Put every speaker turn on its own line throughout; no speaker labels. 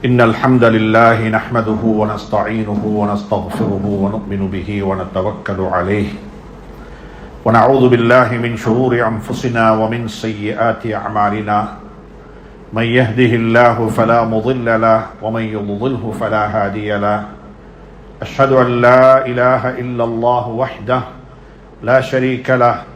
إن الحمد لله نحمده ونستعينه ونستغفره ونؤمن به ونتوكل عليه. ونعوذ بالله من شرور أنفسنا ومن سيئات أعمالنا. من يهده الله فلا مضل له ومن يضلله فلا هادي له. أشهد أن لا إله إلا الله وحده لا شريك له.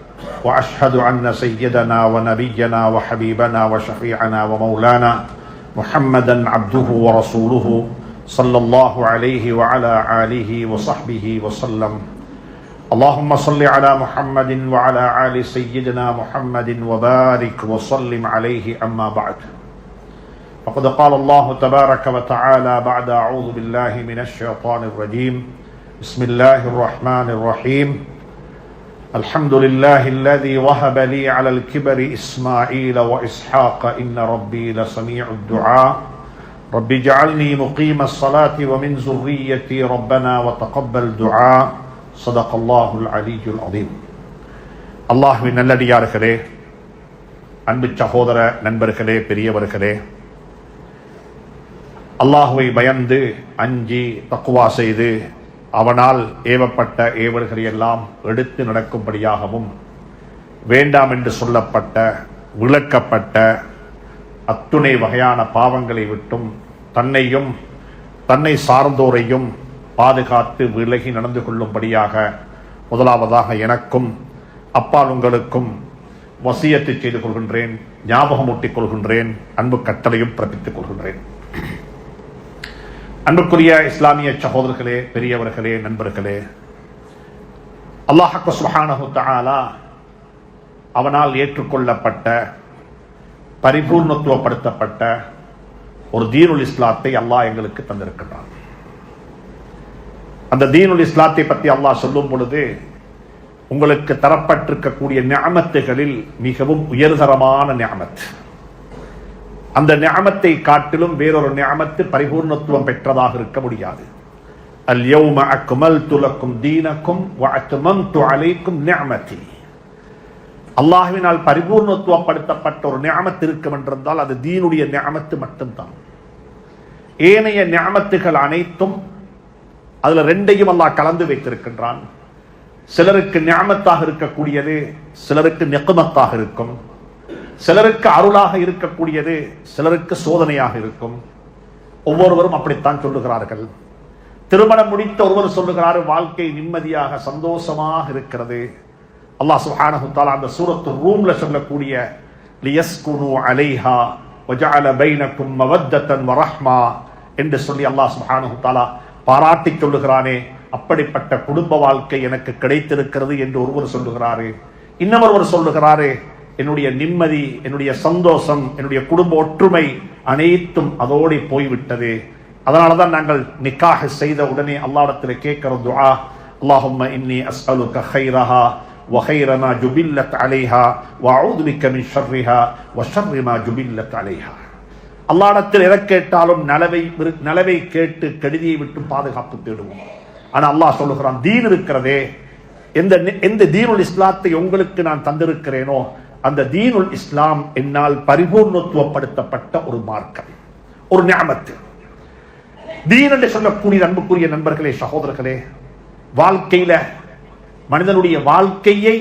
وأشهد أن سيدنا ونبينا وحبيبنا وشفيعنا ومولانا محمدا عبده ورسوله صلى الله عليه وعلى آله وصحبه وسلم. اللهم صل على محمد وعلى آل سيدنا محمد وبارك وسلم عليه أما بعد. فقد قال الله تبارك وتعالى بعد أعوذ بالله من الشيطان الرجيم. بسم الله الرحمن الرحيم. الحمد لله الذي وهب لي على الكبر إسماعيل وإسحاق إن ربي لسميع الدعاء رب اجعلني مقيم الصلاة ومن ذريتي ربنا وتقبل دعاء صدق الله العلي العظيم அல்லாஹ்வின் நல்லடியார்களே அன்பு சகோதர நண்பர்களே பெரியவர்களே அல்லாஹுவை பயந்து அஞ்சி தக்குவா செய்து அவனால் ஏவப்பட்ட ஏவல்களையெல்லாம் எடுத்து நடக்கும்படியாகவும் வேண்டாம் என்று சொல்லப்பட்ட விளக்கப்பட்ட அத்துணை வகையான பாவங்களை விட்டும் தன்னையும் தன்னை சார்ந்தோரையும் பாதுகாத்து விலகி நடந்து கொள்ளும்படியாக முதலாவதாக எனக்கும் அப்பால் உங்களுக்கும் வசியத்தை செய்து கொள்கின்றேன் ஞாபகம் ஊட்டிக் கொள்கின்றேன் அன்பு கட்டளையும் பிறப்பித்துக் கொள்கின்றேன். அன்புக்குரிய இஸ்லாமிய சகோதரர்களே பெரியவர்களே நண்பர்களே அல்லாஹக்கு சுஹானஹு தஆலா அவனால் ஏற்றுக்கொள்ளப்பட்ட பரிபூர்ணத்துவப்படுத்தப்பட்ட ஒரு தீனுல் இஸ்லாத்தை அல்லாஹ் எங்களுக்கு தந்திருக்கிறான் அந்த தீனுல் இஸ்லாத்தை பற்றி அல்லாஹ் சொல்லும் பொழுது உங்களுக்கு தரப்பட்டிருக்கக்கூடிய ஞாமத்துகளில் மிகவும் உயர்தரமான ஞாமத் அந்த ஞாமத்தை காட்டிலும் வேறொரு ஞாமத்து பரிபூர்ணத்துவம் பெற்றதாக இருக்க முடியாது. அல் யௌம துலக்கும் தீனக்கும் வ அத்மம்து அலைக்கும் நிஅமதி பரிபூர்ணத்துவப்படுத்தப்பட்ட ஒரு ஞாமத்து இருக்கும் என்றிருந்தால் அது தீனுடைய ஞாமத்து மட்டும்தான். ஏனைய ஞாமத்துகள் அனைத்தும் அதில் ரெண்டையும் அல்லாஹ் கலந்து வைத்திருக்கின்றான். சிலருக்கு ஞாமத்தாக இருக்கக்கூடியது சிலருக்கு நெக்குமத்தாக இருக்கும். சிலருக்கு அருளாக இருக்கக்கூடியது சிலருக்கு சோதனையாக இருக்கும். ஒவ்வொருவரும் அப்படித்தான் சொல்லுகிறார்கள். திருமணம் முடித்த ஒருவர் சொல்லுகிறார் வாழ்க்கை நிம்மதியாக சந்தோஷமாக இருக்கிறது. அல்லாஹ் சுஹானஹு அந்த சூரத்து ரூம்ல சொல்லக்கூடிய லியஸ்குனு அலைஹா வஜால பைனக்கும் மவத்தன் வரஹ்மா என்று சொல்லி அல்லாஹ் சுப்ஹானஹு பாராட்டி சொல்லுகிறானே அப்படிப்பட்ட குடும்ப வாழ்க்கை எனக்கு கிடைத்திருக்கிறது என்று ஒருவர் சொல்லுகிறாரு. இன்னொருவர் சொல்லுகிறாரு என்னுடைய நிம்மதி என்னுடைய சந்தோஷம் என்னுடைய குடும்ப ஒற்றுமை அனைத்தும் அதோடு போய்விட்டது அதனால தான் நாங்கள் நிக்காக செய்த உடனே அல்லாஹ்விடத்தில் கேட்கிற துஆ அல்லாஹும்ம இன்னி அஸ்அலுக கைரஹா وخير ما جبلت عليها واعوذ بك من شرها وشر ما جبلت عليها அல்லாஹ்விடத்தில் எதை கேட்டாலும் நலவை நலவை கேட்டு கெடுதியை விட்டு பாதுகாப்பு தேடுவோம் ஆனா அல்லாஹ் சொல்லுகிறான் தீன் இருக்கிறதே எந்த எந்த தீனுல் இஸ்லாத்தை உங்களுக்கு நான் தந்திருக்கிறேனோ அந்த தீனுல் இஸ்லாம் என்னால் பரிபூர்ணத்துவப்படுத்தப்பட்ட ஒரு மார்க்கம் ஒரு ஞாபத்து தீன் என்று சொல்லக்கூடிய அன்புக்குரிய நண்பர்களே சகோதரர்களே வாழ்க்கையில மனிதனுடைய வாழ்க்கையை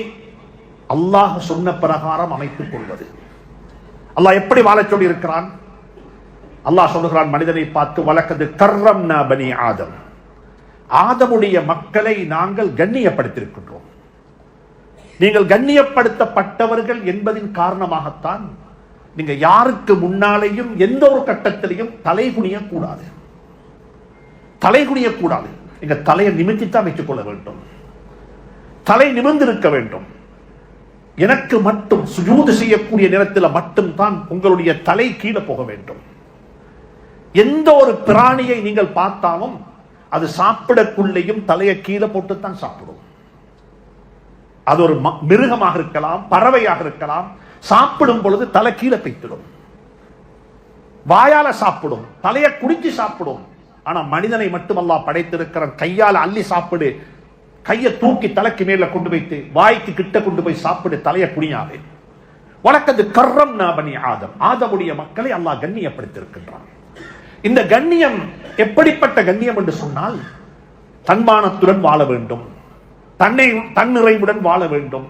அல்லாஹ் சொன்ன பிரகாரம் அமைத்துக் கொள்வது. அல்லாஹ் எப்படி வாழச் சொல்லி இருக்கிறான் அல்லாஹ் சொல்லுகிறான் மனிதனை பார்த்து வளர்க்கது கர்ரம் பனி ஆதம். ஆதமுடைய மக்களை நாங்கள் கண்ணியப்படுத்தியிருக்கின்றோம். நீங்கள் கண்ணியப்படுத்தப்பட்டவர்கள் என்பதின் காரணமாகத்தான் நீங்க யாருக்கு முன்னாலேயும் எந்த ஒரு கட்டத்திலையும் தலை குனியக்கூடாது. தலை குனியக்கூடாது. நீங்க தலையை நிமித்தித்தான் வைத்துக் கொள்ள வேண்டும். தலை நிமிர்ந்திருக்க வேண்டும். எனக்கு மட்டும் சுஜூது செய்யக்கூடிய நேரத்தில் மட்டும்தான் உங்களுடைய தலை கீழே போக வேண்டும். எந்த ஒரு பிராணியை நீங்கள் பார்த்தாலும் அது சாப்பிடக்குள்ளேயும் தலையை கீழே போட்டுத்தான் சாப்பிடும். அது ஒரு மிருகமாக இருக்கலாம் பறவையாக இருக்கலாம் சாப்பிடும் பொழுது தலை கீழே தைத்திடும் வாயால சாப்பிடும் தலையை குடிச்சு சாப்பிடும். ஆனா மனிதனை மட்டுமல்லா படைத்திருக்கிறான் கையால அள்ளி சாப்பிடு கையை தூக்கி தலைக்கு மேல கொண்டு வைத்து வாய்க்கு கிட்ட கொண்டு போய் சாப்பிடு தலையை குடியாதே வழக்கது கர்ரம் நாபனி ஆதம். ஆதமுடைய மக்களை அல்லாஹ் கண்ணியப்படுத்தியிருக்கின்றான். இந்த கண்ணியம் எப்படிப்பட்ட கண்ணியம் என்று சொன்னால் தன்மானத்துடன் வாழ வேண்டும். தன்னை தன்னிறைவுடன் வாழ வேண்டும்.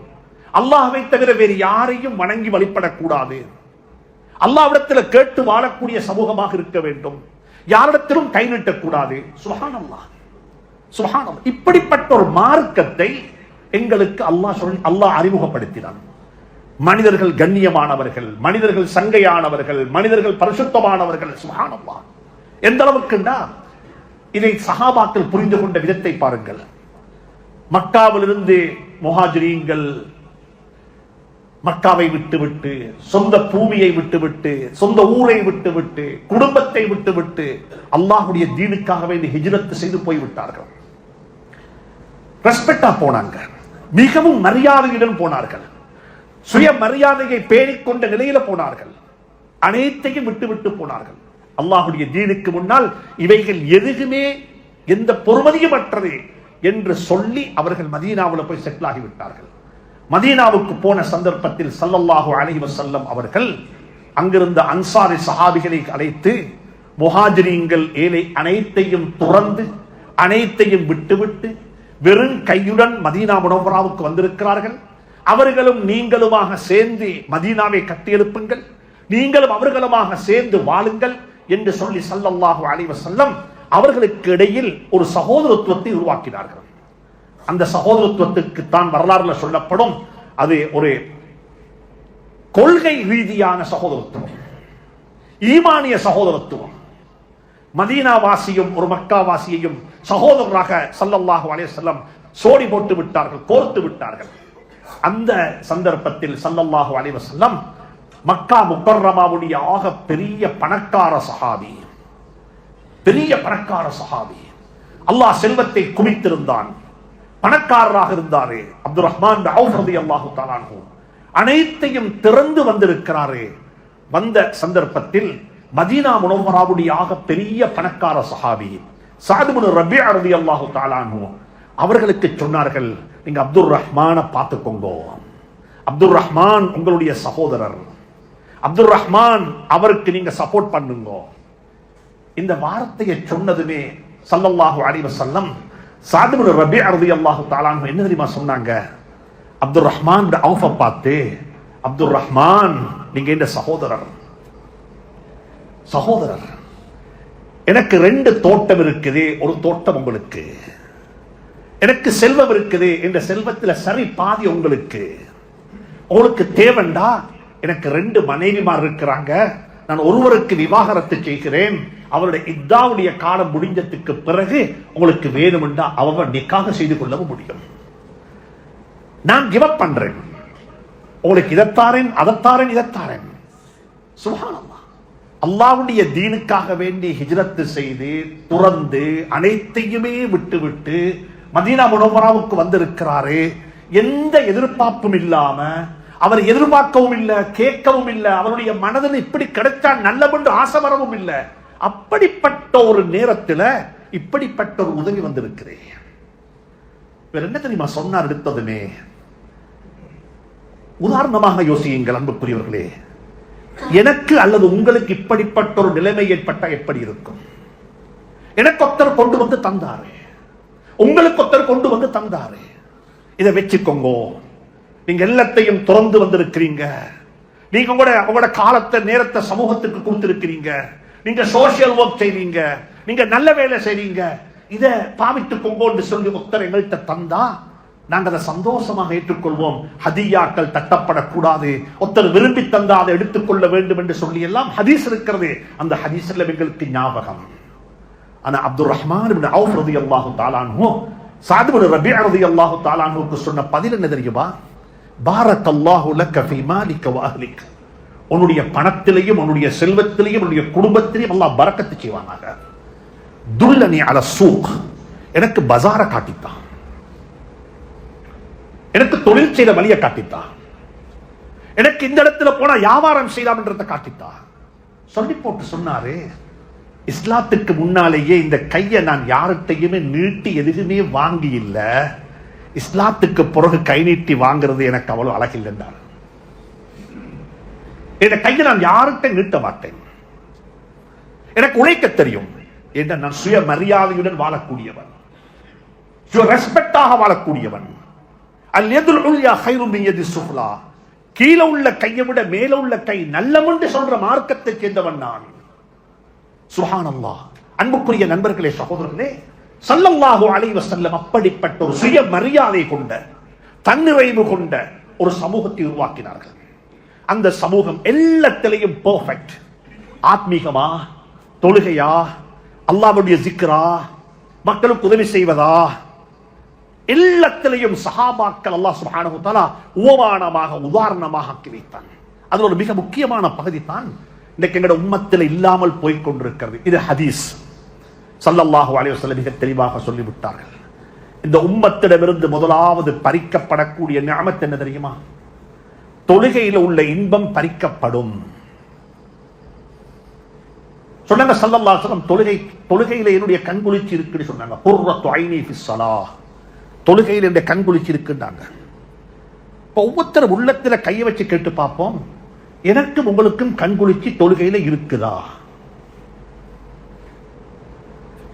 அல்லாஹை தவிர வேறு யாரையும் வணங்கி வழிபடக்கூடாது. அல்லாவிடத்தில் கேட்டு வாழக்கூடிய சமூகமாக இருக்க வேண்டும். யாரிடத்திலும் கை நீட்டக்கூடாது. சுபஹானல்லாஹ். சுகானம் இப்படிப்பட்ட ஒரு மார்க்கத்தை எங்களுக்கு அல்லாஹ் சொல் அல்லாஹ் அறிமுகப்படுத்தினான். மனிதர்கள் கண்ணியமானவர்கள் மனிதர்கள் சங்கையானவர்கள் மனிதர்கள் பரிசுத்தமானவர்கள். சுபஹானல்லாஹ். எந்த அளவுக்குண்டா? இதை சஹாபாக்கள் புரிந்து கொண்ட விதத்தை பாருங்கள். மக்காவிலிருந்து முஹாஜிரீன்கள் மக்காவை விட்டுவிட்டு சொந்த பூமியை விட்டுவிட்டு சொந்த ஊரை விட்டுவிட்டு குடும்பத்தை விட்டுவிட்டு அல்லாஹுடைய தீனுக்காகவே இந்த ஹிஜ்ரத் செய்து போய்விட்டார்கள். ரெஸ்பெக்டா போனாங்க. மிகவும் மரியாதையுடன் போனார்கள். சுய மரியாதையை பேணிக்கொண்ட நிலையில போனார்கள். அனைத்தையும் விட்டு விட்டு போனார்கள். அல்லாஹுடைய தீனுக்கு முன்னால் இவைகள் எதுவுமே எந்த பொறுமதியும் அற்றது. என்று சொல்லி அவர்கள் மதீனாவில் போய் செட்டில் ஆகிவிட்டார்கள். மதீனாவுக்கு போன சந்தர்ப்பத்தில் சல்லல்லாஹு அலைஹி செல்லம் அவர்கள் அங்கிருந்த அன்சாரி சஹாபிகளை அழைத்து முஹாஜிரிங்கள் ஏழை அனைத்தையும் துறந்து அனைத்தையும் விட்டுவிட்டு வெறும் கையுடன் மதீனா முனவராவுக்கு வந்திருக்கிறார்கள். அவர்களும் நீங்களுமாக சேர்ந்து மதீனாவை கட்டியெழுப்புங்கள். நீங்களும் அவர்களுமாக சேர்ந்து வாழுங்கள் என்று சொல்லி சல்லல்லாஹு அலைஹி செல்லம் அவர்களுக்கு இடையில் ஒரு சகோதரத்துவத்தை உருவாக்கினார்கள். அந்த சகோதரத்துவத்துக்கு தான் வரலாறுல சொல்லப்படும் அது ஒரு கொள்கை ரீதியான சகோதரத்துவம். ஈமானிய சகோதரத்துவம். மதீனா வாசியும் ஒரு மக்கா வாசியையும் சகோதரராக சல்லல்லாஹு அலேசல்லம் சோடி போட்டு விட்டார்கள் கோர்த்து விட்டார்கள். அந்த சந்தர்ப்பத்தில் சல்லல்லாஹு அலைவசல்லம் மக்கா முக்கர்ரமாவுடைய ஆக பெரிய பணக்கார சஹாபி பெரிய பணக்கார சஹாபி. அல்லாஹ் செல்வத்தை குவித்திருந்தான். பணக்காரராக இருந்தாரு. அப்துல் ரஹ்மான் அல்லாஹு தாலானு அனைத்தையும் திறந்து வந்திருக்கிறாரு. வந்த சந்தர்ப்பத்தில் மதீனா முனவராவுடைய பெரிய பணக்கார சஹாபி சாதுமுனு ரபி அருதி அல்லாஹு தாலானு அவர்களுக்கு சொன்னார்கள் நீங்க அப்துல் ரஹ்மான பார்த்துக்கோங்க. அப்துல் ரஹ்மான் உங்களுடைய சகோதரர். அப்துல் ரஹ்மான் அவருக்கு நீங்க சப்போர்ட் பண்ணுங்க. இந்த வார்த்தையை சொன்னதுமே சல்லல்லாஹு அலைஹி செல்லம் சாதுபுல் ரபி அருதி அல்லாஹு தாலான் என்ன தெரியுமா சொன்னாங்க? அப்துல் ரஹ்மான் அவுஃப பார்த்து. அப்துல் ரஹ்மான் நீங்க இந்த சகோதரர்? சகோதரர் எனக்கு ரெண்டு தோட்டம் இருக்குது ஒரு தோட்டம் உங்களுக்கு. எனக்கு செல்வம் இருக்குது இந்த செல்வத்தில் சரி பாதி உங்களுக்கு. உங்களுக்கு தேவண்டா? எனக்கு ரெண்டு மனைவிமார் இருக்கிறாங்க. நான் ஒருவருக்கு விவாகரத்து செய்கிறேன். அவருடைய இத்தாவுடைய காலம் முடிஞ்சதுக்கு பிறகு உங்களுக்கு வேணுமென்றா அவங்க நிக்காக செய்து கொள்ளவும் முடியும். நான் கிவ் அப் பண்றேன். உங்களுக்கு இதத்தாரேன் அதத்தாரேன் இதத்தாரேன். சுகானம்மா அல்லாவுடைய தீனுக்காக வேண்டி ஹிஜ்ரத்து செய்து துறந்து அனைத்தையுமே விட்டு விட்டு மதீனா முனவராவுக்கு வந்திருக்கிறாரு. எந்த எதிர்பார்ப்பும் இல்லாம அவர் எதிர்பார்க்கவும் இல்லை கேட்கவும் இல்லை அவருடைய மனதில் இப்படி கிடைச்சா நல்லவென்று ஆசை வரவும் இல்லை. அப்படிப்பட்ட ஒரு நேரத்தில் இப்படிப்பட்ட ஒரு உதவி வந்திருக்கிறேன். வேற என்ன தெரியுமா சொன்னார் எடுத்ததுமே? உதாரணமாக யோசியுங்கள் அன்புக்குரியவர்களே. எனக்கு அல்லது உங்களுக்கு இப்படிப்பட்ட ஒரு நிலைமை ஏற்பட்ட எப்படி இருக்கும்? எனக்கு ஒருத்தர் கொண்டு வந்து தந்தாரு. உங்களுக்கு ஒருத்தர் கொண்டு வந்து தந்தாரு. இதை வச்சுக்கோங்க. நீங்க எல்லாத்தையும் திறந்து வந்திருக்கிறீங்க. நீங்க உங்களோட உங்களோட காலத்தை நேரத்தை சமூகத்துக்கு கொடுத்திருக்கிறீங்க. நீங்க சோசியல் ஒர்க் செய்றீங்க. நீங்க நல்ல வேலை செய்றீங்க. இதை பாவித்துக்கோங்கன்னு சொல்லி ஒருத்தர் எங்கள்கிட்ட தந்தா நாங்க அதை சந்தோஷமாக ஏற்றுக்கொள்வோம். ஹதியாக்கள் தட்டப்படக்கூடாது. ஒருத்தர் விரும்பி தந்தா அதை எடுத்துக்கொள்ள வேண்டும் என்று சொல்லி எல்லாம் ஹதீஸ் இருக்கிறது. அந்த ஹதீஸ்ல எங்களுக்கு ஞாபகம். ஆனா அப்துல் ரஹ்மான் அவுஃப் ரதி அல்லாஹு தஆலாஹு சாத் ரபி ரதி அல்லாஹு தஆலாஹுக்கு சொன்ன பதில் என்ன தெரியுமா? பாரக்கல்லாஹு லக்க ஃபீ மாலிக்க வ அஹ்லிக். உன்னுடைய பணத்திலையும் உன்னுடைய செல்வத்திலையும் உன்னுடைய குடும்பத்திலையும் அல்லாஹ் பறக்கத்து செய்வானாக. துல்லனி அல சூக். எனக்கு பஜார காட்டித்தான். எனக்கு தொழில் செய்த வழியை காட்டித்தான். எனக்கு இந்த இடத்துல போனா வியாபாரம் செய்யலாம்ன்றதை காட்டித்தா சொல்லி போட்டு சொன்னாரு இஸ்லாத்துக்கு முன்னாலேயே இந்த கையை நான் யார்கிட்டையுமே நீட்டி எதுவுமே வாங்கி இல்லை. இஸ்லாத்துக்கு பிறகு கை நீட்டி வாங்குறது எனக்கு அவ்வளவு அழகில்லைன்றார். என் கையை நான் யாருக்கிட்ட நீட்ட மாட்டேன்? எனக்கு உழைக்க தெரியும். என்ற நான் சுய மரியாதையுடன் வாழக்கூடியவன். ரெஸ்பெக்டாக வாழக்கூடியவன். அல் எதுல் ஹைரு மின் கீழே உள்ள கையை விட மேல உள்ள கை நல்லமென்று சொல்ற மார்க்கத்தை சேர்ந்தவன் நான். சுஹானல்லாஹ். அன்புக்குரிய நண்பர்களே சகோதரர்களே சல்லல்லாஹு அலைவ செல்லம் அப்படிப்பட்ட ஒரு சுய மரியாதை கொண்ட தன்னிறைவு கொண்ட ஒரு சமூகத்தை உருவாக்கினார்கள். அந்த சமூகம் எல்லாத்திலையும் பெர்ஃபெக்ட் ஆத்மீகமா? தொழுகையா? அல்லாவுடைய சிக்கரா மக்களுக்கு உதவி செய்வதா? எல்லாத்திலையும் சஹாபாக்கள் அல்லாஹ் சுப்ஹானஹு தாலா உபமானமாக உதாரணமாக ஆக்கி வைத்தான் அதில் ஒரு மிக முக்கியமான பகுதி தான் இன்றைக்கு எங்களோட உம்மத்தில் இல்லாமல் போய்க் கொண்டிருக்கிறது. இது ஹதீஸ். சல்லல்லாஹு அலைஹி மிக தெளிவாக சொல்லிவிட்டார்கள். இந்த உம்மத்திடமிருந்து முதலாவது பறிக்கப்படக்கூடிய ஞாபகம் என்ன தெரியுமா? தொழுகையில் உள்ள இன்பம் பறிக்கப்படும். சொன்னாங்க சல்லல்லாஹு தொழுகை தொழுகையில் என்னுடைய கண்குளிர்ச்சி இருக்குன்னு சொன்னாங்க. குர்ரத்து ஐனி ஃபிஸ் தொழுகையில் என்னுடைய கண்குளிச்சு இருக்குன்றாங்க இப்போ ஒவ்வொருத்தர் உள்ளத்துல கையை வச்சு கேட்டு பார்ப்போம். எனக்கும் உங்களுக்கும் கண்குளிர்ச்சி தொழுகையில இருக்குதா?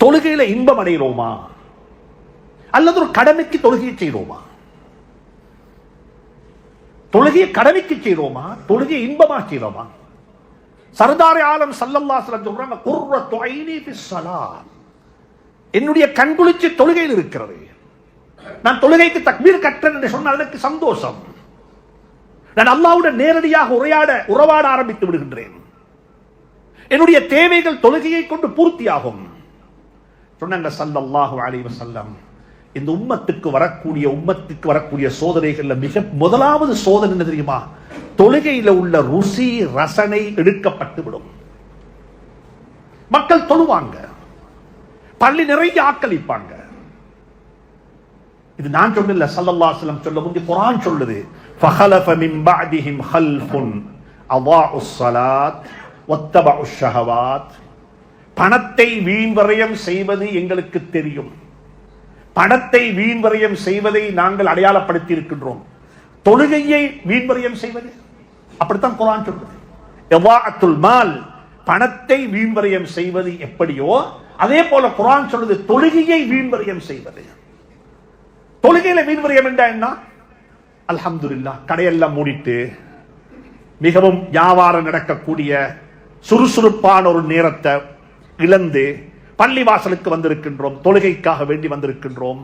தொழுகையில இன்பம் அடைகிறோமா அல்லது ஒரு கடமைக்கு தொழுகையை செய்கிறோமா தொழுகையை கடமைக்கு செய்கிறோமா தொழுகையை இன்பமா செய்கிறோமா சர்தாரி ஆலம் சல்லல்லா சொல்றாங்க என்னுடைய கண்குளிச்சு தொழுகையில் இருக்கிறது. நான் தொழுகைக்கு தக்மீர் கற்றேன் என்று சொன்னால் எனக்கு சந்தோஷம். நான் அல்லாவுடன் நேரடியாக உரையாட உறவாட ஆரம்பித்து விடுகின்றேன். என்னுடைய தேவைகள் தொழுகையை கொண்டு பூர்த்தியாகும். சொன்னாங்க சல்லல்லாஹு அலைஹி வஸல்லம் இந்த உம்மத்துக்கு வரக்கூடிய உம்மத்துக்கு வரக்கூடிய சோதனைகள்ல மிக முதலாவது சோதனை என்ன தெரியுமா தொழுகையில உள்ள ருசி ரசனை எடுக்கப்பட்டு விடும் மக்கள் தொழுவாங்க பள்ளி நிறைய ஆக்களிப்பாங்க இது நான் சொல்லல சல்லல்லாஹு அலைஹி வஸல்லம் சொல்ல முந்தி குர்ஆன் சொல்லுது فخلف من بعدهم خلف اضاعوا الصلاه واتبعوا الشهوات பணத்தை வீண்வரையம் செய்வது எங்களுக்கு தெரியும். பணத்தை வீண்வரையம் செய்வதை நாங்கள் அடையாளப்படுத்தி இருக்கின்றோம் தொழுகையை வீண்வரையம் செய்வது? அப்படித்தான் குரான் சொல்றது. எவாஅத்துல் மால் பணத்தை வீண்வரையம் செய்வது எப்படியோ அதே போல குரான் சொல்றது தொழுகையை வீண்வரையம் செய்வது. தொழுகையில வீண்வரையம் என்றா என்ன? அல்ஹம்துலில்லாஹ் கடையெல்லாம் மூடிட்டு மிகவும் வியாபாரம் நடக்கக்கூடிய சுறுசுறுப்பான ஒரு நேரத்தை இழந்து பள்ளி வாசலுக்கு வந்திருக்கின்றோம் தொழுகைக்காக வேண்டி வந்திருக்கின்றோம்.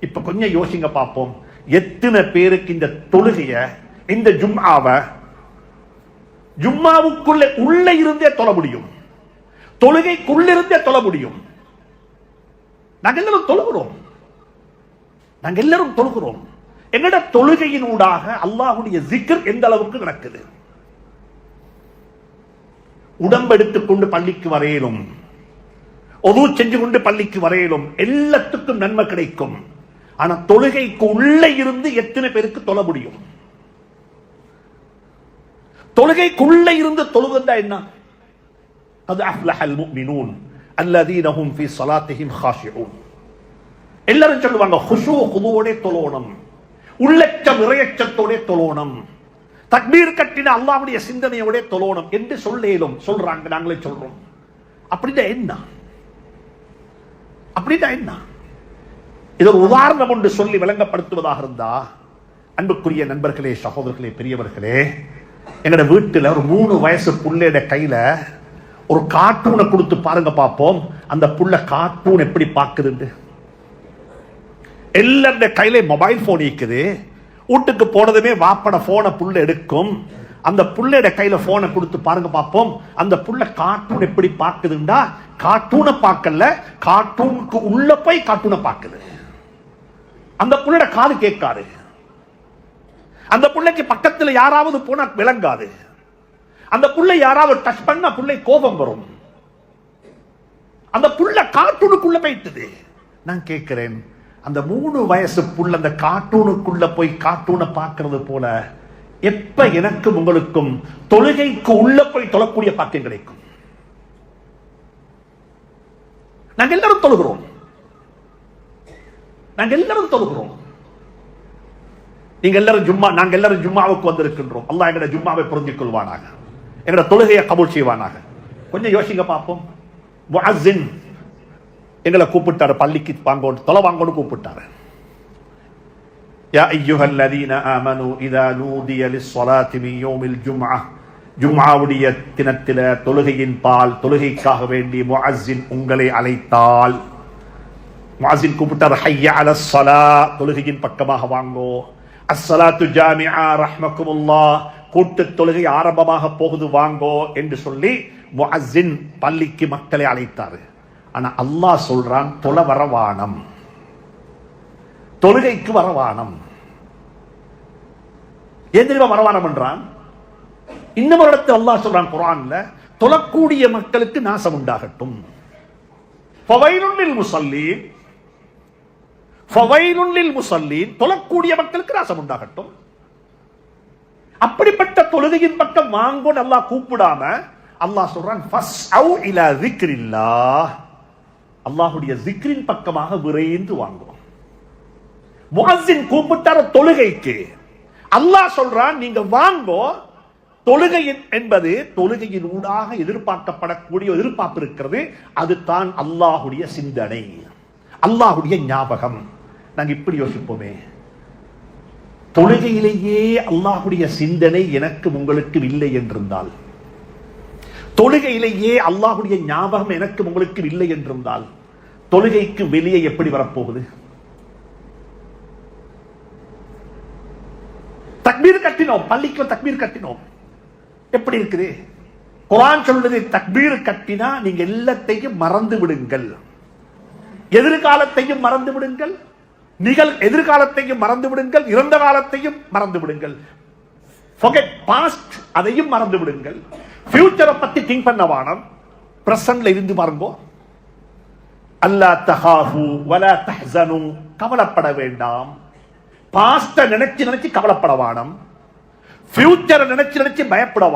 இப்ப கொஞ்சம் யோசிங்க பார்ப்போம். எத்தனை பேருக்கு இந்த தொழுகைய இந்த ஜும்ஆவை ஜும்மாவுக்குள்ள உள்ள இருந்தே தொழ முடியும். தொழுகைக்குள்ளிருந்தே தொழ முடியும். நாங்க எல்லாரும் தொழுகிறோம். நாங்க எல்லாரும் தொழுகிறோம். என்னோட தொழுகையினூடாக அல்லாஹுடைய ஜிக்கர் எந்த அளவுக்கு நடக்குது? உடம்பெடுத்துக் கொண்டு பள்ளிக்கு வரையிலும் ஒது செஞ்சு கொண்டு பள்ளிக்கு வரையிலும் எல்லாத்துக்கும் நன்மை கிடைக்கும். ஆனா தொழுகைக்கு உள்ளே இருந்து எத்தனை பேருக்கு தொழ முடியும்? தொழுகைக்குள்ளே இருந்து தொழுவதா என்ன? அது அஃப்லஹல் முஃமினூன் அல்லதீனஹும் ஃபீ ஸலாத்திஹிம் ஹாஷிஊன் எல்லாரும் சொல்லுவாங்க ஹுஷூ ஹுதுவோட தொழோணம். உள்ளச்சம் இறையச்சத்தோட தொழோணம். தக்பீர் கட்டின அல்லாவுடைய சிந்தனையோட தொழணும் என்று சொல்லேலும் சொல்றாங்க நாங்களே சொல்றோம். அப்படின்னா என்ன? அப்படின்னா என்ன? இது ஒரு உதாரணம் ஒன்று சொல்லி விளங்கப்படுத்துவதாக இருந்தா அன்புக்குரிய நண்பர்களே சகோதரர்களே பெரியவர்களே எங்கட வீட்டுல ஒரு மூணு வயசு புள்ளையோட கையில ஒரு கார்ட்டூனை கொடுத்து பாருங்க பார்ப்போம் அந்த புள்ள கார்ட்டூன் எப்படி பார்க்குதுண்டு எல்லாருடைய கையில மொபைல் போன் இருக்குது வீட்டுக்கு போனதுமே வாப்பட போனை புள்ள எடுக்கும். அந்த புள்ளையோட கையில போனை கொடுத்து பாருங்க பார்ப்போம் அந்த புள்ள கார்ட்டூன் எப்படி பார்க்குதுண்டா? கார்ட்டூனை பார்க்கல. கார்ட்டூனுக்கு உள்ள போய் கார்ட்டூனை பார்க்குது. அந்த புள்ளோட காது கேட்காது. அந்த புள்ளைக்கு பக்கத்துல யாராவது போனா விளங்காது. அந்த புள்ளை யாராவது டச் பண்ணா புள்ளை கோபம் வரும். அந்த புள்ள கார்ட்டூனுக்குள்ள போயிட்டுது. நான் கேட்கிறேன் அந்த மூணு வயசு புள்ள அந்த கார்ட்டூனுக்குள்ள போய் கார்ட்டூனை பார்க்கிறது போல எப்ப எனக்கும் உங்களுக்கும் தொழுகைக்கு உள்ள போய் தொழக்கூடிய பாக்கியம் கிடைக்கும். நாங்க எல்லாரும் தொழுகிறோம். நாங்க எல்லாரும் தொழுகிறோம். நீங்க எல்லாரும் ஜும்மா நாங்க எல்லாரும் ஜும்மாவுக்கு வந்திருக்கின்றோம். அல்லாஹ் எங்கட ஜும்மாவை புரிஞ்சு கொள்வானாக எங்கட தொழுகையை கபூல் செய்வானாக. கொஞ்சம் யோசிங்க பார்ப்போம். எங்களை கூப்பிட்டாரு பள்ளிக்கு வாங்கோன்னு தொலை வாங்கோன்னு கூப்பிட்டாரு. யா ஐயுஹல்லதீன ஆமனு இதா நூதிய லிஸ்ஸலாத்தி மின் யௌமில் ஜும்ஆ ஜும்ஆவுடைய தினத்தில தொழுகையின் பால் தொழுகைக்காக வேண்டி முஅஸ்ஸின் உங்களை அழைத்தால். முஅஸ்ஸின் கூப்பிட்டார் ஹய்ய அலஸ் ஸலா தொழுகையின் பக்கமாக வாங்கோ. அஸ்ஸலாத்து ஜாமிஆ ரஹ்மக்குமுல்லாஹ் கூட்டு தொழுகை ஆரம்பமாக போகுது வாங்கோ என்று சொல்லி முஅஸ்ஸின் பள்ளிக்கு மக்களை அழைத்தாரு. ஆனா அல்லாஹ் சொல்றான் தொலை வரவானம். தொழுகைக்கு வரவானம். ஏன் தெரியுமா வரவானம் என்றான்? இன்னும் ஒரு இடத்தில் அல்லாஹ் சொல்றான் குரான்ல தொழக்கூடிய மக்களுக்கு நாசம் உண்டாகட்டும். முசல்லீன். ஃபவைலுன்னில் முசல்லீன் தொழக்கூடிய மக்களுக்கு நாசம் உண்டாகட்டும். அப்படிப்பட்ட தொழுகையின் பக்கம் வாங்கோன்னு அல்லாஹ் கூப்பிடாம அல்லாஹ் சொல்றான் அல்லாஹுடைய ஜிக்ரின் பக்கமாக விரைந்து வாங்குவோம் முகசின் கூப்பிட்டார தொழுகைக்கு. அல்லாஹ் சொல்றான் நீங்க வாங்கோ. தொழுகை என்பது தொழுகையின் ஊடாக எதிர்பார்க்கப்படக்கூடிய எதிர்பார்ப்பு இருக்கிறது. அது தான் அல்லாஹுடைய சிந்தனை. அல்லாஹுடைய ஞாபகம். நாங்க இப்படி யோசிப்போமே. தொழுகையிலேயே அல்லாஹுடைய சிந்தனை எனக்கு உங்களுக்கு இல்லை என்றிருந்தால். தொழுகையிலேயே அல்லாஹுடைய ஞாபகம் எனக்கு உங்களுக்கு இல்லை என்றிருந்தால். தொழுகைக்கு வெளியே எப்படி வரப்போகுது? தக்பீர் கட்டினோம் பள்ளிக்கு தக்பீர் கட்டினோம். எப்படி இருக்குது? குரான் சொல்றது தக்பீர் கட்டினா நீங்க எல்லாத்தையும் மறந்து விடுங்கள். எதிர்காலத்தையும் மறந்து விடுங்கள். நிகழ் எதிர்காலத்தையும் மறந்து விடுங்கள். இறந்த காலத்தையும் மறந்து விடுங்கள். Forget அதையும் மறந்து விடுங்கள். ஃபியூச்சரை பத்தி திங்க் பண்ண வானம் பிரசன்ட்ல இருந்து பாருங்கோ. அல்லா தஹாஹு வலா தஹ்சனு கவலைப்பட வேண்டாம். பாஸ்ட நினைச்சு நினைச்சு கவலைப்பட வானம் ஃபியூச்சரை நினைச்சு நினைச்சு பயப்பட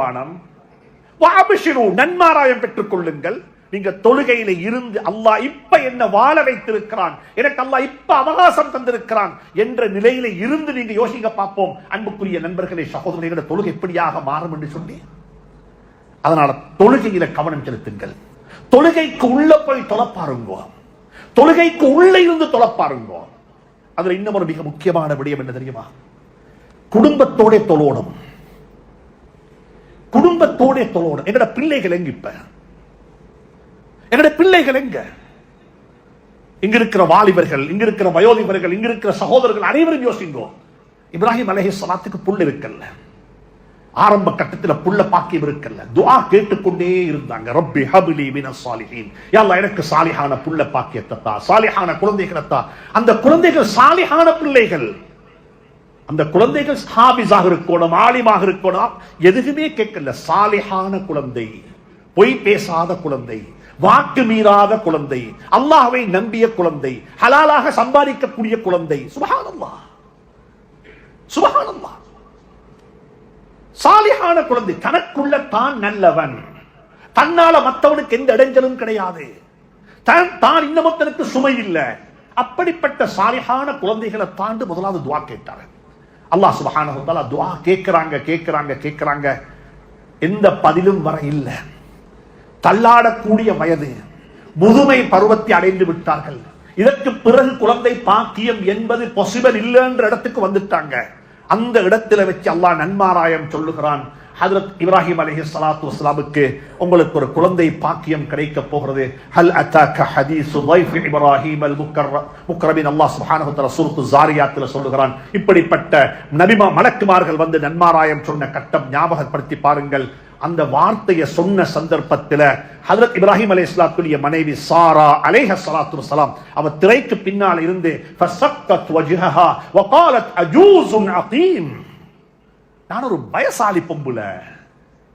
வாபிஷினு நன்மாராயம் பெற்றுக் கொள்ளுங்கள். நீங்க தொழுகையில இருந்து அல்லாஹ் இப்ப என்ன வாழ வைத்திருக்கிறான் எனக்கு அல்லாஹ் இப்ப அவகாசம் தந்திருக்கிறான் என்ற நிலையில இருந்து நீங்க யோசிக்க பார்ப்போம். அன்புக்குரிய நண்பர்களே சகோதரர்களோட தொழுகை எப்படியாக மாறும் என்று சொல்லி. அதனால தொழுகையில கவனம் செலுத்துங்கள். தொழுகைக்கு உள்ள போய் தொலைப்பாருங்கோ. தொழுகைக்கு உள்ள இருந்து தொலைப்பாருங்கோ. அதுல இன்னும் ஒரு மிக முக்கியமான விடயம் என்ன தெரியுமா? குடும்பத்தோட தொழோடும் குடும்பத்தோட தொழோடும் எங்கட பிள்ளைகள் எங்க இப்ப? எங்கட பிள்ளைகள் எங்க? இங்க இருக்கிற வாலிபர்கள் இங்க இருக்கிற வயோதிபர்கள் இங்க இருக்கிற சகோதரர்கள் அனைவரும் யோசிங்கோ. இப்ராஹிம் அலஹி சலாத்துக்கு புல் இருக்கல்ல. ஆரம்ப கட்டத்தில் புள்ள பாக்கியம் இருக்கல்ல. துஆ கேட்டுக்கொண்டே இருந்தாங்க. ரப்பி ஹபிலி மின சாலிஹீன். யல்லா எனக்கு சாலிஹான புள்ள பாக்கியத்தை தா. சாலிஹான குழந்தைகளை தா. அந்த குழந்தைகள் சாலிஹான பிள்ளைகள். அந்த குழந்தைகள் ஹாபிஸாக இருக்கணும் ஆலிமாக இருக்கணும். எதுவுமே கேட்கல. சாலிஹான குழந்தை பொய் பேசாத குழந்தை வாக்கு மீறாத குழந்தை அல்லாஹ்வை நம்பிய குழந்தை ஹலாலாக சம்பாதிக்கக்கூடிய குழந்தை. சுபஹானல்லாஹ். சுபஹானல்லாஹ். சாலிஹான குழந்தை தனக்குள்ள தான் நல்லவன். தன்னால மத்தவனுக்கு எந்த இடைஞ்சலும் கிடையாது. தான் தான் இன்னமத்தனுக்கு சுமை இல்லை. அப்படிப்பட்ட சாலிஹான குழந்தைகளை தாண்டு முதலாவது துவா கேட்டாரு. அல்லாஹ் சுபஹான வ துவா கேட்கிறாங்க கேட்கறாங்க கேட்கறாங்க. எந்த பதிலும் வர இல்லை. தள்ளாடக்கூடிய வயது. முதுமை பருவத்தை அடைந்து விட்டார்கள். இதற்கு பிறகு குழந்தை பாக்கியம் என்பது பொசிபல் இல்லைன்ற இடத்துக்கு வந்துட்டாங்க. அந்த இடத்துல வச்சு அல்லாஹ் நன்மாராயம் சொல்லுகிறான். ஹதரத் இப்ராஹிம் அலஹி சலாத்து வஸ்லாமுக்கு உங்களுக்கு ஒரு குழந்தை பாக்கியம் கிடைக்க போகிறது. ஹல் அத்தாக்க ஹதீஸ் வைஃப் இப்ராஹிம் அல் முக்கரமின் அல்லாஹ் சுஹானஹத்தர சுருத்து ஜாரியாத்தில் சொல்லுகிறான். இப்படிப்பட்ட நபிமா மலக்குமார்கள் வந்து நன்மாராயம் சொன்ன கட்டம் ஞாபகப்படுத்தி பாருங்கள். அந்த வார்த்தையை சொன்ன சந்தர்ப்பத்தில் ஹதரத் இப்ராஹிம் அலி இஸ்லாத்துடைய மனைவி சாரா அலேஹ சலாத்து சலாம் அவ திரைக்கு பின்னால் இருந்து ஃபசக்கத் வஜ்ஹஹா வகாலத் அஜூசுன் அகீம். நான் ஒரு வயசாலி பொம்புல.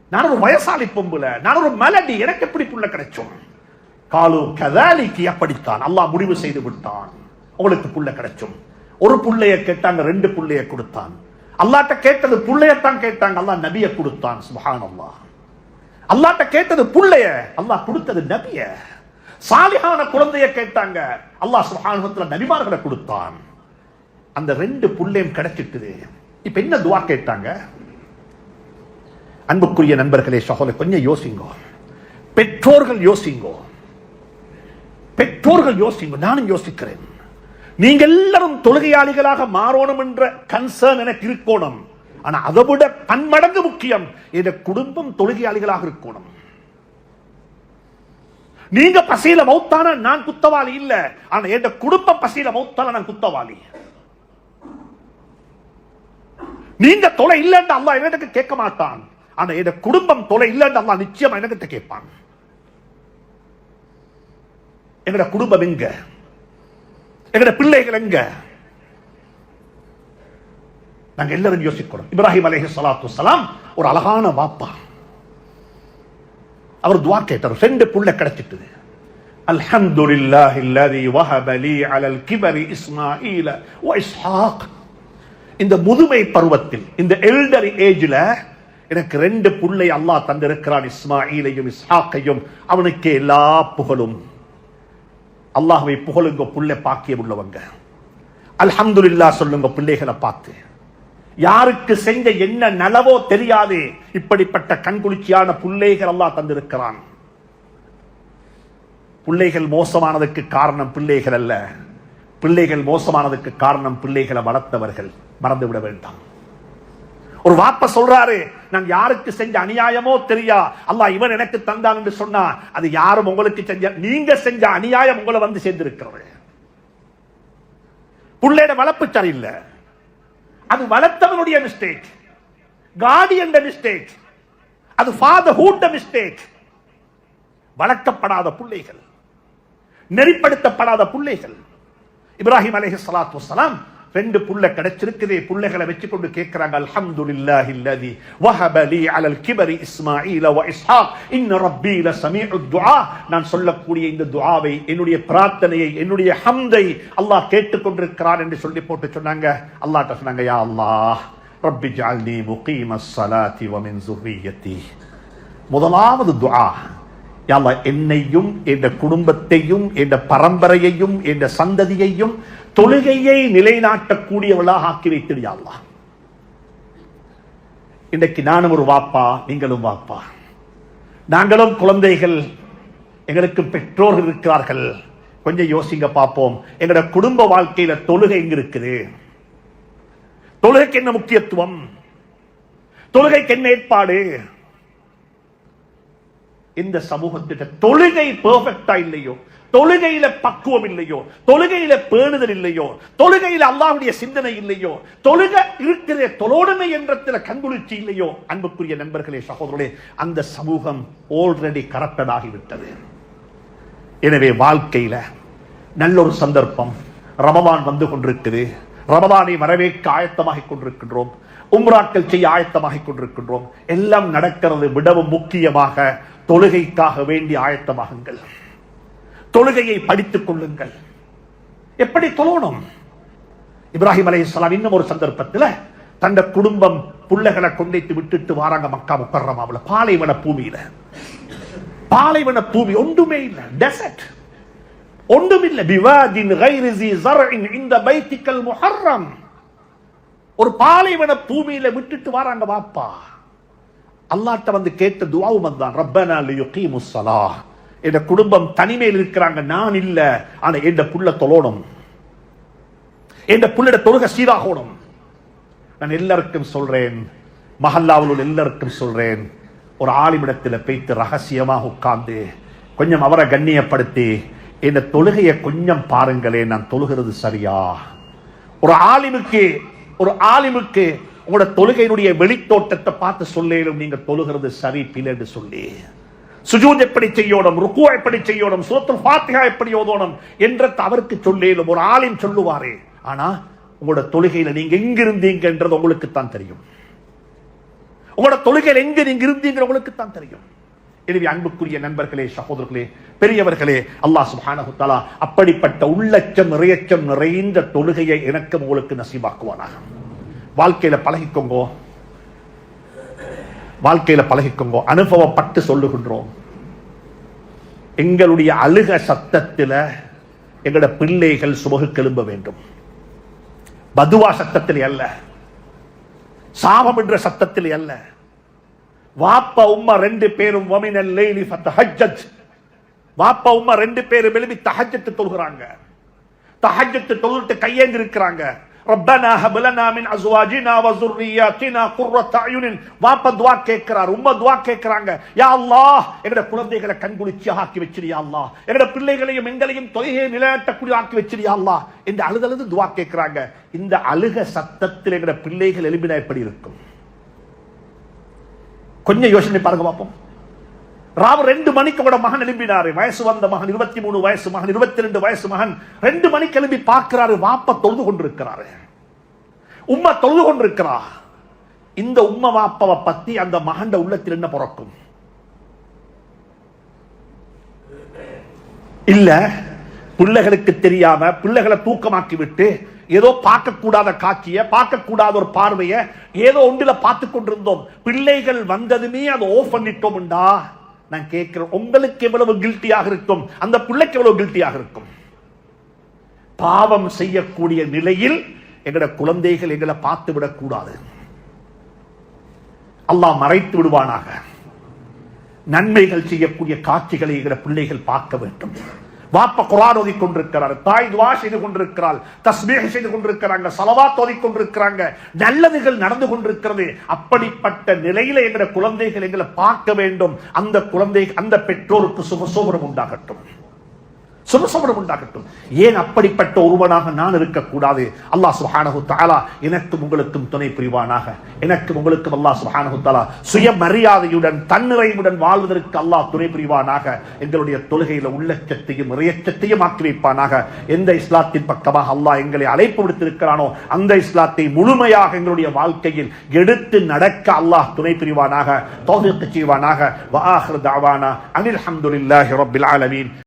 நான் ஒரு வயசாலி பொம்புல. நான் ஒரு மலடி எனக்கு எப்படி புள்ள கிடைச்சோம்? காலு கதாலிக்கு அப்படித்தான். அல்லாஹ் முடிவு செய்து விட்டான். உங்களுக்கு புள்ள கிடைச்சும். ஒரு புள்ளைய கேட்டாங்க ரெண்டு புள்ளைய கொடுத்தான். அல்லாட்ட கேட்டது புள்ளையத்தான் கேட்டாங்க. அல்லாஹ் நபிய கொடுத்தான். சுபஹான் அல்லாஹ் அல்லாட்ட கேட்டது புள்ளைய அல்லாஹ் கொடுத்தது நபிய. சாலிஹான குழந்தைய கேட்டாங்க. அல்லாஹ் சுபஹானுவத்துல நபிமார்களை கொடுத்தான். அந்த ரெண்டு புள்ளையும் கிடைச்சிட்டுது. இப்ப என்ன துவா கேட்டாங்க? அன்புக்குரிய நண்பர்களே சகோதர கொஞ்சம் யோசிங்கோ. பெற்றோர்கள் யோசிங்கோ. பெற்றோர்கள் யோசிங்க. நானும் யோசிக்கிறேன். நீங்க எல்லாரும் தொழுகையாளிகளாக மாறணும் என்ற கன்சர்ன் எனக்கு இருக்கணும். ஆனா அதை விட பன்மடங்கு முக்கியம் இந்த குடும்பம் தொழுகையாளிகளாக இருக்கணும். நீங்க பசியில மௌத்தான? நான் குத்தவாளி இல்ல. ஆனா என் குடும்பம் பசியில மௌத்தான? நான் குத்தவாளி. நீங்க தொலை இல்லைன்னு அல்லா எனக்கு கேட்க மாட்டான். ஆனா என் குடும்பம் தொலை இல்லைன்னு அல்லா நிச்சயமா எனக்கு கேட்பான். என்னோட குடும்பம் எங்க? எங்கட பிள்ளைகள் எங்க? நாங்க எல்லாரும் யோசிக்கிறோம் இப்ராஹிம் அலேஹி சலாத்து சலாம் ஒரு அழகான வாப்பா. அவர் துவா கேட்டார். ரெண்டு புள்ள கிடைச்சிட்டு الحمد لله الذي وهب لي على الكبر வ இஸ்ஹாக். இந்த முதுமை பருவத்தில் இந்த எல்டர் ஏஜ்ல எனக்கு ரெண்டு புள்ளை அல்லாஹ் தந்திருக்கிறான் இஸ்மாயிலையும் இஸ்ஹாக்கையும். அவனுக்கு எல்லா புகழும். அல்லாஹுவை புகழுங்க புள்ளை பாக்கியம் உள்ளவங்க. அல்ஹம்துல்லா சொல்லுங்க பிள்ளைகளை பார்த்து. யாருக்கு செஞ்ச என்ன நலவோ தெரியாது இப்படிப்பட்ட கண்குளிர்ச்சியான பிள்ளைகள் அல்லாஹ் தந்திருக்கிறான். பிள்ளைகள் மோசமானதுக்கு காரணம் பிள்ளைகள் அல்ல. பிள்ளைகள் மோசமானதுக்கு காரணம் பிள்ளைகளை வளர்த்தவர்கள். மறந்து விட வேண்டாம். ஒரு வாப்ப சொல்றாரு நான் யாருக்கு செஞ்ச அநியாயமோ தெரியா? அல்லாஹ் இவன் எனக்கு தந்தான் என்று சொன்னா அது யாரும் உங்களுக்கு செஞ்ச நீங்க செஞ்ச அநியாயம் உங்களை வந்து சேர்ந்திருக்கிறது புள்ளையோட வளர்ப்பு சரியில்லை. அது வளர்த்தவனுடைய மிஸ்டேக் கார்டியன் மிஸ்டேக் அது ஃபாதர் ஹூட் மிஸ்டேக் வளர்க்கப்படாத பிள்ளைகள். நெறிப்படுத்தப்படாத பிள்ளைகள். இப்ராஹிம் அலேஹி சலாத்து வலாம் ரெண்டு புள்ள கிடைச்சிருக்குதே புள்ளைகளை வச்சு கொண்டு கேட்கிறாங்க அல்ஹம்துலில்லாஹி அல்லதி வஹப லீ அலல் கிபரி இஸ்மாஈல வ இஸ்ஹாக் இன்ன ரப்பி லஸமீஉ துஆ நான் சொல்லக்கூடிய இந்த துஆவை என்னுடைய பிரார்த்தனையை என்னுடைய ஹம்தை அல்லாஹ் கேட்டுக்கொண்டிருக்கிறான் என்று சொல்லி போட்டு சொன்னாங்க அல்லாஹ்ட்ட சொன்னாங்க யா அல்லாஹ் ரப்பி ஜஅல்னி முகீமஸ் ஸலாத்தி வ மின் ذُرِّيَّتِي முதலாவது துஆ யா அல்லாஹ் என்னையும் என் குடும்பத்தையும் என் பரம்பரையையும் என் சந்ததியையும் தொழுகையை நிலைநாட்டக்கூடியவளாக ஆக்கி வைத்தது யா இன்றைக்கு நானும் ஒரு வாப்பா நீங்களும் வாப்பா. நாங்களும் குழந்தைகள் எங்களுக்கு பெற்றோர்கள் இருக்கிறார்கள். கொஞ்சம் யோசிங்க பார்ப்போம் எங்களோட குடும்ப வாழ்க்கையில தொழுகை எங்க இருக்குது? தொழுகைக்கு என்ன முக்கியத்துவம்? தொழுகைக்கு என்ன ஏற்பாடு? இந்த சமூகத்திட்ட தொழுகை பெர்ஃபெக்டா இல்லையோ? தொழுகையில பக்குவம் இல்லையோ? தொழுகையில பேணுதல் இல்லையோ? தொழுகையில அல்லாவுடைய சிந்தனை இல்லையோ? தொழுகை இருக்கிற தொழோடுமை என்ற கண்குளிர்ச்சி இல்லையோ? அன்புக்குரிய நண்பர்களே சகோதரர்களே அந்த சமூகம் ஆல்ரெடி கரப்டட் எனவே வாழ்க்கையில நல்ல ஒரு சந்தர்ப்பம் ரமவான் வந்து கொண்டிருக்குது. ரமதானை வரவேற்க ஆயத்தமாகிக் கொண்டிருக்கின்றோம். உம்ராக்கள் செய்ய ஆயத்தமாகிக் கொண்டிருக்கின்றோம். எல்லாம் நடக்கிறது விடவும் முக்கியமாக தொழுகைக்காக வேண்டி ஆயத்தமாகுங்கள். தொழுகையை படித்துக் கொள்ளுங்கள். எப்படி தொழணும்? இப்ராஹிம் அலைஹிஸ்ஸலாம் இன்னும் ஒரு சந்தர்ப்பத்தில் தந்த குடும்பம் பிள்ளைகளை கொண்டைத்து விட்டுட்டு வாராங்க மக்கா முக்கர்ரமாவுல பாலைவன பூமியில. பாலைவன பூமி ஒன்றுமே இல்லை டெசர்ட் ஒன்றுமில்லை பிவாதின் கைரி ஸி இந்த பைத்திக்கல் முஹர்ரம். ஒரு பாலைவன பூமியில விட்டுட்டு வாராங்க வாப்பா அல்லாட்ட வந்து கேட்ட துவாவும் வந்தான் ரப்பனா லியுகீமுஸ் ஸலாஹ் என் குடும்பம் தனிமையில் இருக்கிறாங்க. நான் இல்ல. ஆனா என் புள்ள தொழணும். என் புள்ளிட தொழுக சீராகணும். நான் எல்லாருக்கும் சொல்றேன். மஹல்லாவில் உள்ள எல்லாருக்கும் சொல்றேன். ஒரு ஆலிமிடத்தில் பேய்த்து ரகசியமாக உட்கார்ந்து கொஞ்சம் அவரை கண்ணியப்படுத்தி இந்த தொழுகையை கொஞ்சம் பாருங்களேன். நான் தொழுகிறது சரியா? ஒரு ஆலிமுக்கு ஒரு ஆலிமுக்கு உங்களோட தொழுகையினுடைய வெளித்தோட்டத்தை பார்த்து சொல்லேனும் நீங்க தொழுகிறது சரி பிள்ளைன்னு சொல்லி. சுஜூத் எப்படி செய்யணும் ருக்கு எப்படி செய்யணும் சூத்துல் ஃபாத்திஹா எப்படி ஓதணும் என்ற அவருக்கு சொல்லேலும் ஒரு ஆளின் சொல்லுவாரே. ஆனா உங்களோட தொழுகையில நீங்க எங்க இருந்தீங்கன்றது உங்களுக்கு தான் தெரியும். உங்களோட தொழுகையில் எங்க நீங்க இருந்தீங்க உங்களுக்கு தான் தெரியும். எனவே அன்புக்குரிய நண்பர்களே சகோதரர்களே பெரியவர்களே அல்லாஹ் சுபானகுத்தாலா அப்படிப்பட்ட உள்ளச்சம் நிறையச்சம் நிறைந்த தொழுகையை எனக்கு உங்களுக்கு நசீபாக்குவானாக. வாழ்க்கையில பழகிக்கோங்கோ. வாழ்க்கையில பழகிக்கோங்க. அனுபவப்பட்டு சொல்லுகின்றோம். எங்களுடைய அழுக சத்தத்தில் எங்களோட பிள்ளைகள் சுபகு கிளம்ப வேண்டும். பதுவா சத்தத்தில் அல்ல. சாபம் என்ற சத்தத்தில் அல்ல. வாப்ப உம்மா ரெண்டு பேரும் வாப்ப உம்மா ரெண்டு பேரும் எழுப்பி தஹஜத்து தொழுகிறாங்க. தஹஜத்து தொழுட்டு கையேந்திருக்கிறாங்க. இருக்கிறாங்க ரப்பனா ஹபலனா மின் அஸ்வாஜினா வ ذرியாத்தினா குர்ரத் அயுனின் வாப்பா துஆ கேக்குறார் உம்ம துஆ கேக்குறாங்க யா அல்லா எங்கட குழந்தைகளை கண்குளிச்சி ஆக்கி வச்சிரு யா அல்லாஹ். எங்கட பிள்ளைகளையும் எங்களையும் தொழுகை நிலையாட்டக்கூடிய ஆக்கி வச்சிரு யா அல்லாஹ். இந்த அழுதழுது துஆ கேக்குறாங்க இந்த அழுக சத்தத்தில் எங்கட பிள்ளைகள் எலும்பினா எப்படி இருக்கும்? கொஞ்சம் யோசனை பாருங்க பார்ப்போம் ராவு ரெண்டு மணிக்கு கூட மகன் எழும்பினாரு. வயசு வந்த மகன் இருபத்தி மூணு வயசு மகன் இருபத்தி ரெண்டு வயசு மகன் ரெண்டு மணிக்கு எழுப்பி பார்க்கிறாரு. வாப்ப தொழுது கொண்டிருக்கிறாரு. உம்மா தொழுது கொண்டிருக்கிறா. இந்த உம்மை வாப்பாவை பத்தி அந்த மகண்ட உள்ளத்தில் என்ன பிறக்கும்? இல்ல பிள்ளைகளுக்கு தெரியாம பிள்ளைகளை தூக்கமாக்கி விட்டு ஏதோ பார்க்கக்கூடாத காட்சிய பார்க்கக்கூடாத ஒரு பார்வைய ஏதோ ஒன்றில் பார்த்து கொண்டிருந்தோம். பிள்ளைகள் வந்ததுமே அதை ஓஃப் பண்ணிட்டோம்டா. நான் கேட்கிறேன் உங்களுக்கு எவ்வளவு கில்ட்டியாக இருக்கும்? அந்த பிள்ளைக்கு எவ்வளவு கில்ட்டியாக இருக்கும்? பாவம் செய்யக்கூடிய நிலையில் எங்களோட குழந்தைகள் எங்களை பார்த்து விடக்கூடாது. அல்லாஹ் மறைத்து விடுவானாக. நன்மைகள் செய்யக்கூடிய காட்சிகளை எங்களோட பிள்ளைகள் பார்க்க வேண்டும். வாப்ப குரான் ஓதி கொண்டிருக்கிறார் தாய் துவா செய்து கொண்டிருக்கிறாள் தஸ்மீக செய்து கொண்டிருக்கிறாங்க சலவாத் ஓதி கொண்டிருக்கிறாங்க நல்லதுகள் நடந்து கொண்டிருக்கிறது. அப்படிப்பட்ட நிலையில எங்கட குழந்தைகள் எங்களை பார்க்க வேண்டும். அந்த குழந்தை அந்த பெற்றோருக்கு சுகசோபரம் உண்டாகட்டும். சுபசமரம் உண்டாகட்டும் ஏன் அப்படிப்பட்ட ஒருவனாக நான் இருக்கக்கூடாது? அல்லாஹ் சுஹானஹு தாலா எனக்கும் உங்களுக்கும் துணை புரிவானாக. எனக்கும் உங்களுக்கும் அல்லாஹ் சுஹானஹு தாலா சுயமரியாதையுடன் தன்னிறைவுடன் வாழ்வதற்கு அல்லாஹ் துணை புரிவானாக. எங்களுடைய தொழுகையில உள்ளச்சத்தையும் இறையச்சத்தையும் ஆக்கி வைப்பானாக. எந்த இஸ்லாத்தின் பக்கமாக அல்லாஹ் எங்களை அழைப்பு விடுத்திருக்கிறானோ அந்த இஸ்லாத்தை முழுமையாக எங்களுடைய வாழ்க்கையில் எடுத்து நடக்க அல்லாஹ் துணை புரிவானாக தௌஃபீக் செய்வானாக. வஆஹிர் தஅவானா அனில் அஹமதுல்லாஹி ரபில் ஆலமீன்.